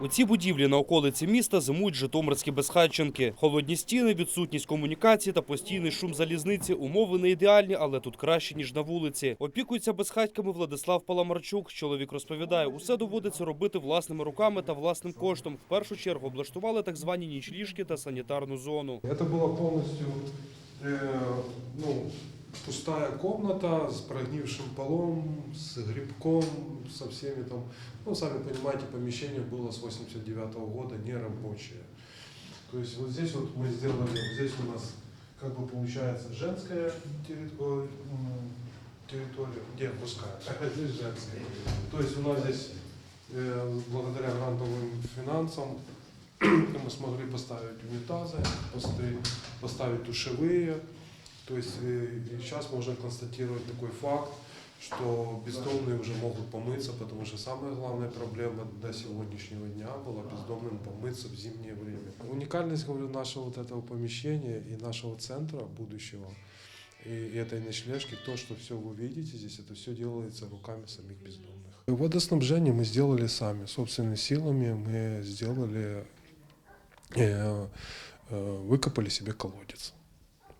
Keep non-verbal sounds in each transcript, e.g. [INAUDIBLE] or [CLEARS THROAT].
У цій будівлі на околиці міста зимують житомирські безхатченки. Холодні стіни, відсутність комунікації та постійний шум залізниці. Умови не ідеальні, але тут краще ніж на вулиці. Опікується безхатьками Владислав Паламарчук. Чоловік розповідає, усе доводиться робити власними руками та власним коштом. В першу чергу облаштували так звані нічліжки та санітарну зону. Это была полностью э, ну, пустая комната с прогнившим полом, с грибком, со всеми там. Ну, сами понимаете, помещение было с 89 года нерабочее. То есть вот здесь вот мы сделали, вот здесь у нас как бы получается женская территория, территория где мужская, [LAUGHS] здесь женская. То есть у нас здесь э, благодаря грантовым финансам [CLEARS THROAT] мы смогли поставить унитазы, поставить душевые. То есть э, сейчас можно констатировать такой факт, что бездомные уже могут помыться, потому что самая главная проблема до сегодняшнего дня была бездомным помыться в зимнее время. Уникальность, говорю, нашего вот этого помещения и нашего центра будущего и этой ночлежки, то, что все вы видите здесь, это все делается руками самих бездомных. Водоснабжение мы сделали сами, собственными силами мы сделали, э, э, выкопали себе колодец.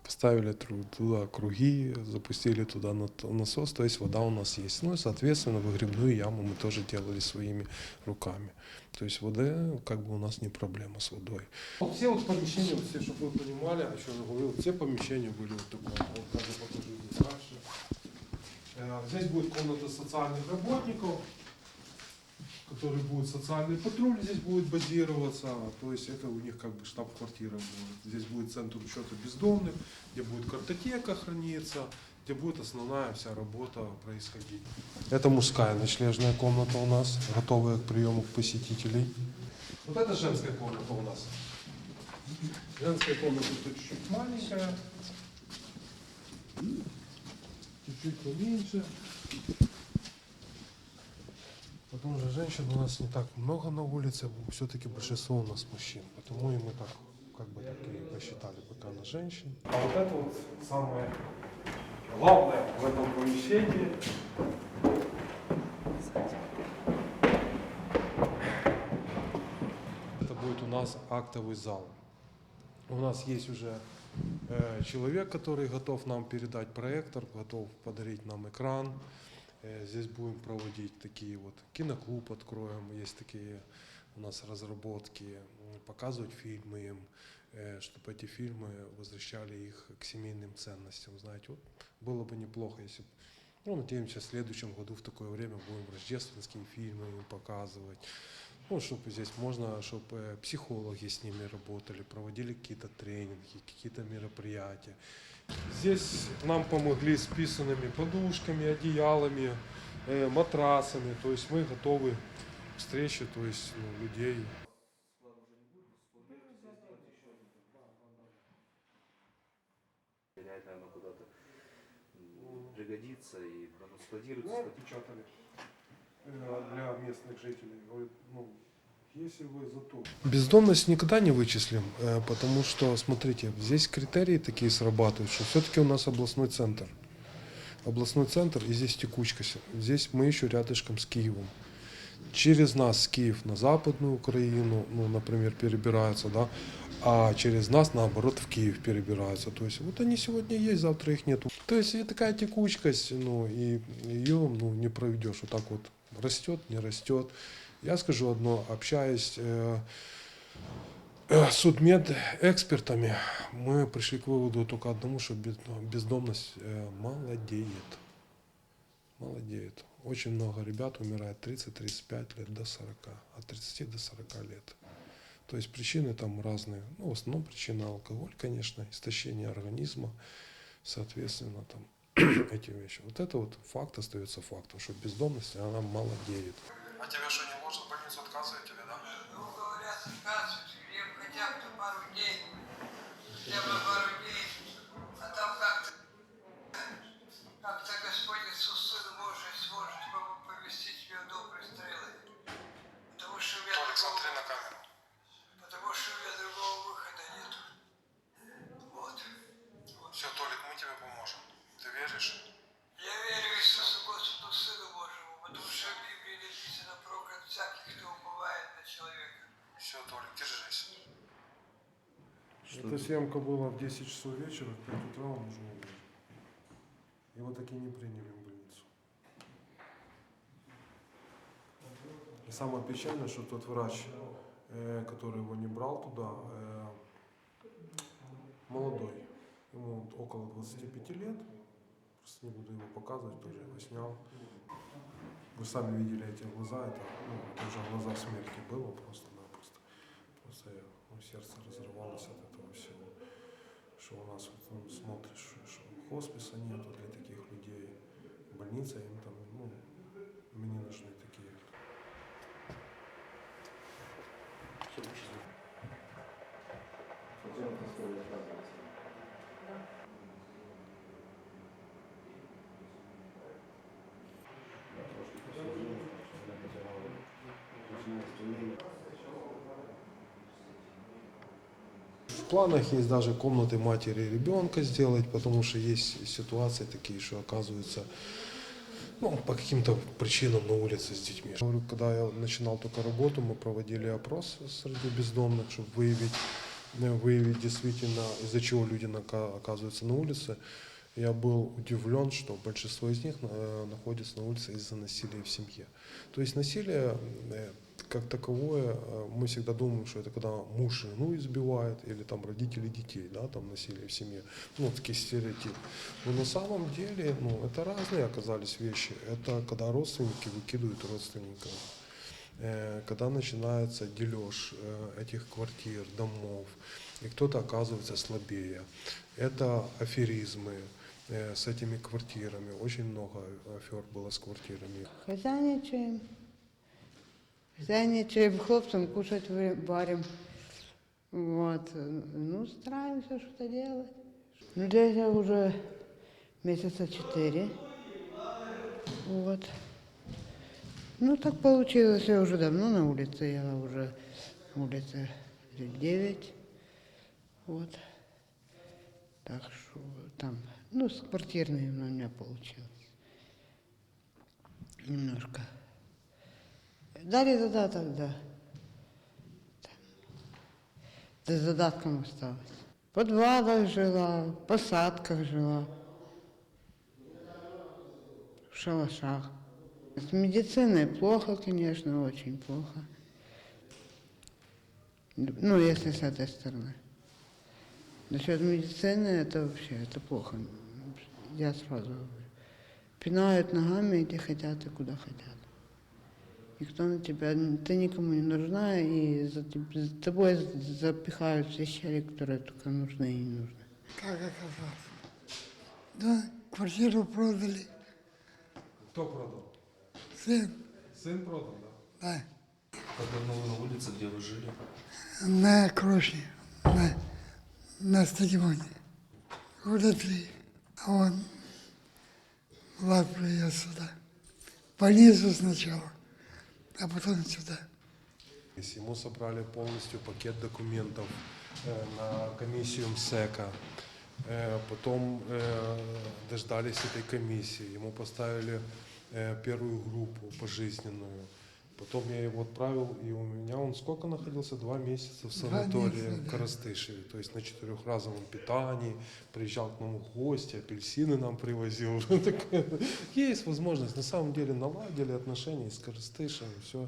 Поставили тру- туда круги, запустили туда на- насос, то есть вода у нас есть. Ну и, соответственно, выгребную яму мы тоже делали своими руками. То есть вода, как бы у нас не проблема с водой. Вот все вот помещения, вот все, чтобы вы понимали, о чем я говорил, вот все помещения были вот такое. Вот как я покажу здесь дальше. Э, Здесь будет комната социальных работников, который будет социальный патруль здесь будет базироваться, то есть это у них как бы штаб-квартира будет. Здесь будет центр учета бездомных, где будет картотека храниться, где будет основная вся работа происходить. Это мужская ночлежная комната у нас, готовая к приему посетителей. Вот это женская комната у нас. Женская комната тут чуть-чуть маленькая, чуть-чуть поменьше. Потому что женщин у нас не так много на улице, все-таки большинство у нас мужчин. Потому и мы так, как бы так и посчитали пока на женщин. А вот это вот самое главное в этом помещении. Это будет у нас актовый зал. У нас есть уже э, человек, который готов нам передать проектор, готов подарить нам экран. Э, Здесь будем проводить такие вот киноклуб откроем, есть такие у нас разработки, показывать фильмы им, чтобы эти фильмы возвращали их к семейным ценностям. Знаете, вот было бы неплохо, если б, ну, надеемся, в следующем году в такое время будем рождественские фильмы им показывать. Ну, чтобы здесь можно, чтобы психологи с ними работали, проводили какие-то тренинги, какие-то мероприятия. Здесь нам помогли с писанными подушками, одеялами, э, матрасами. То есть мы готовы к встрече, то есть ну, людей. Терять, наверное, куда-то пригодится и оно складируется. Ну, э, для местных жителей. Говорит, ну, если вы за то. Бездомность никогда не вычислим, э, потому что, смотрите, здесь критерии такие срабатывают, что все-таки у нас областной центр. Областной центр, и здесь текучка. с- Здесь мы еще рядышком с Киевом. Через нас Киев на Западную Украину, ну, например, перебираются, да, а через нас, наоборот, в Киев перебираются. То есть вот они сегодня есть, завтра их нету. То есть и такая текучкость, ну, и ее ну, не проведешь. Вот так вот растет, не растет. Я скажу одно, общаясь э, э, судмедэкспертами, мы пришли к выводу только одному, что без- бездомность э, молодеет. Молодеет. Очень много ребят умирает 30-35 лет до 40, от 30 до 40 лет. То есть причины там разные. Ну, в основном причина алкоголь, конечно, истощение организма, соответственно, там эти вещи. Вот это вот факт остается фактом, что бездомность, она молодеет. А тебе что, не может в больницу отказывать или да? Ну, говорят, отказываются, где бы хотя бы пару дней, хотя бы пару дней, а там как-то, как-то Господь Иисус, Сын Божий, сможет пов- повести тебя доброй стрелой. Потому что у меня другого, на камеру. потому что у меня другого выхода нет. Вот. Все, Толик, мы тебе поможем. Ты веришь? Я верю в Иисусу Господу, Сыну Божьему, потому что в Библии написано проклят всякий, кто уповает на человека. Эта съемка была в 10 часов вечера, в 5 утра он уже умер. Его так и не приняли в больницу. И самое печальное, что тот врач, э, который его не брал туда, э, молодой. Ему около 25 лет. Просто не буду его показывать, тоже его снял. Вы сами видели эти глаза, это, ну, это уже глаза смерти было просто-напросто. Просто я, ну, сердце разрывалось от этого. Что у нас вот, ну, смотришь, что хосписа нету для таких людей, больница им там, ну, мне нужны такие. В планах есть даже комнаты матери и ребенка сделать, потому что есть ситуации такие, что оказывается, ну, по каким-то причинам на улице с детьми. Когда я начинал только работу, мы проводили опрос среди бездомных, чтобы выявить, э, выявить действительно, из-за чего люди оказываются на улице. Я был удивлен, что большинство из них э, находится на улице из-за насилия в семье. То есть насилие э, как таковое, э, мы всегда думаем, что это когда муж жену избивает, или там родители детей, да, там насилие в семье. Ну, такие стереотипы. Но на самом деле, ну, это разные оказались вещи. Это когда родственники выкидывают родственников. Э, Когда начинается дележ э, этих квартир, домов, и кто-то оказывается слабее. Это аферизмы с этими квартирами. Очень много афер было с квартирами. Хозяйничаем. Хозяйничаем, хлопцам кушать варим. Вот. Ну, стараемся что-то делать. Ну, здесь я уже месяца четыре. Вот. Ну, так получилось. Я уже давно на улице. Я уже на улице лет девять. Вот. Так что там, ну, с квартирной у меня получилось. Немножко. Дали задаток, да. Там. Да с задатком осталось. В подвалах жила, в посадках жила, в шалашах. С медициной плохо, конечно, очень плохо. Ну, если с этой стороны. Насчет медицины это вообще, это плохо. Я сразу говорю. Пинают ногами где хотят и куда хотят. Никто на тебя, ты никому не нужна, и за, за тобой запихают все щели, которые только нужны и не нужны. Как оказалось? Да, квартиру продали, Кто продал? сын, Сын продал, да? да, Как давно вы на улице, где вы жили? на Крошне, на, на стадионе. Года три. А он, Влад приехал сюда. Больницу сначала, а потом сюда. Если Ему собрали полностью пакет документов э, на комиссию МСЭКа. Э, потом э, дождались этой комиссии. Ему поставили э, первую группу пожизненную. Потом я его отправил, и у меня он сколько находился? Два месяца в санатории месяца, в да. Коростышеве. То есть на четырехразовом питании. Приезжал к нам в гости, апельсины нам привозил. [LAUGHS] Есть возможность. На самом деле наладили отношения с Коростышевым. Все.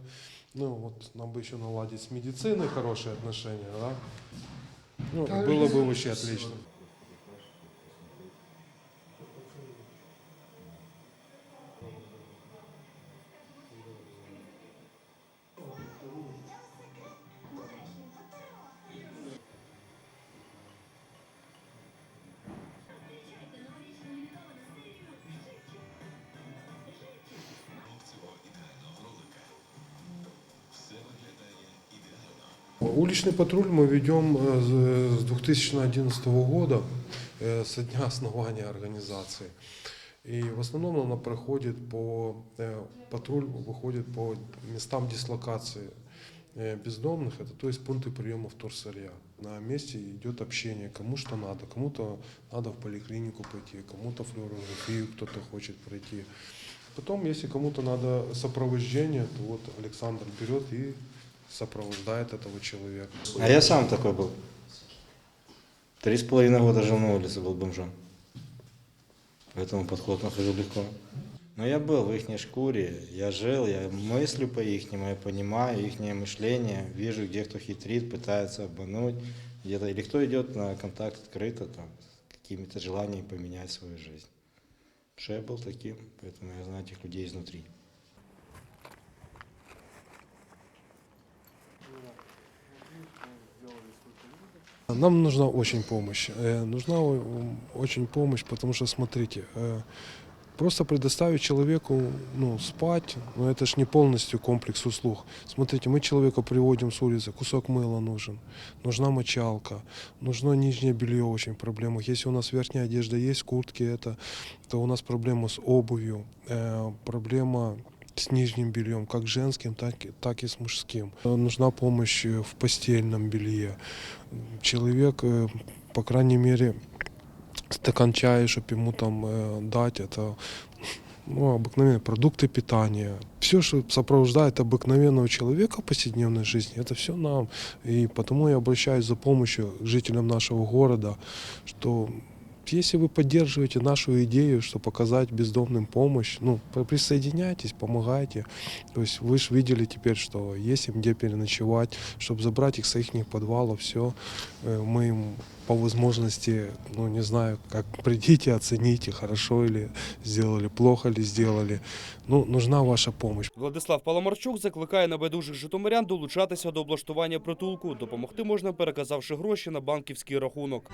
Ну вот нам бы еще наладить с медициной хорошие отношения, да? Ну, было бы вообще отлично. Уличный патруль мы ведем э, с с 2011 года, э, со дня основания организации. И в основном она проходит по, э, патруль выходит по местам дислокации бездомных, это то есть пункты приема вторсырья. На месте идет общение, кому что надо, кому-то надо в поликлинику пойти, кому-то флюорографию кто-то хочет пройти. Потом, если кому-то надо сопровождение, то вот Александр берет и сопровождает этого человека. А я сам такой был. Три с половиной года жил на улице, был бомжом. Поэтому подход находил легко. Но я был в их шкуре, я жил, я мыслю по ихнему, я понимаю их мышление, вижу, где кто хитрит, пытается обмануть, где-то, или кто идет на контакт открыто, там, с какими-то желаниями поменять свою жизнь. Потому Что я был таким, поэтому я знаю этих людей изнутри. Нам нужна очень помощь. Э, Нужна очень помощь, потому что, смотрите, э, просто предоставить человеку ну, спать, но это ж не полностью комплекс услуг. Смотрите, мы человека приводим с улицы, кусок мыла нужен, нужна мочалка, нужно нижнее белье очень проблема. Если у нас верхняя одежда есть, куртки это, то у нас проблема с обувью, э, проблема с нижним бельем, как женским, так, так и с мужским. Нужна помощь э, в постельном белье. Человек, э, по крайней мере, стакан чая, чтобы ему там э, дать, это ну, обыкновенные продукты питания. Все, что сопровождает обыкновенного человека в повседневной жизни, это все нам. И потому я обращаюсь за помощью к жителям нашего города, что если вы поддерживаете нашу идею, что показать бездомным помощь, ну, при- присоединяйтесь, помогайте. То есть вы же видели теперь, что есть им где переночевать, чтобы забрать их с их подвалов, все. Мы им по возможности, ну, не знаю, как [LAUGHS] придите, оцените, хорошо ли сделали, плохо ли сделали. Ну, нужна ваша помощь. Владислав Паламарчук закликає небайдужих житомирян долучатися до облаштування притулку. Допомогти можна, переказавши гроші на банківський рахунок.